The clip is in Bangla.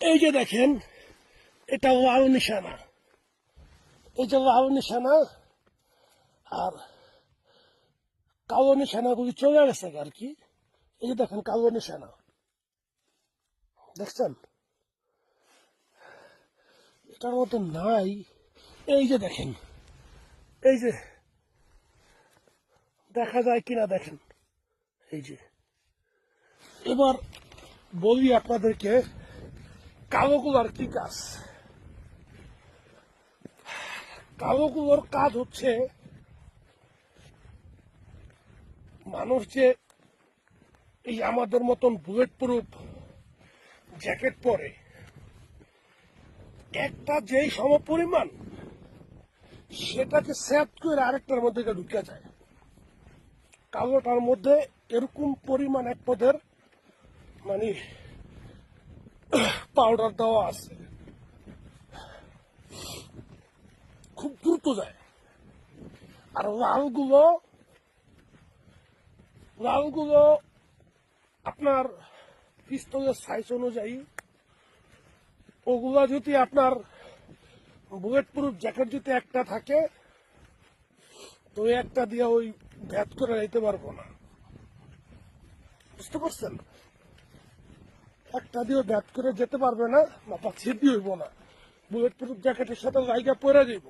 এই যে দেখেন, এটা লাল নিশানা। এই যে লাল নিশানা, আর কালো নিশানাগুলি চলে গেছে আর কি। এই যে দেখেন, কালো নিশানা। দেখছেন? এটার মধ্যে নাই। এই যে দেখেন, এই যে দেখা যায় কিনা দেখেন। এই যে। এবার বলি আপনাদেরকে কালোগুলোর কি কাজ? কালোগুলোর কাজ হচ্ছে মানুষ যে এই আমাদের মতন বুলেট প্রুফ জ্যাকেট পরে, একটা যেই সম পরিমাণ সেটাকে সেট করে আরেকটার মধ্যে ঢুকে যায়। কালোটার মধ্যে এরকম পরিমাণ এক পদের মানে পাউডার দেওয়া আছে। খুব দ্রুত যায়। আর লালগুলো লালগুলো আপনার পিস্তলের সাইজ অনুযায়ী, ওগুলা যদি আপনার বুলেট প্রুফ জ্যাকেট যদি একটা থাকে, তো একটা দিয়ে ওই ভ্যাট করে নিতে পারব না। বুঝতে পারছেন? একটা দিয়ে ব্যাট করে যেতে পারবে না বা ছিপি হইব না। বুলেট প্রুফ জ্যাকেটের সাথে জায়গা পরে দিব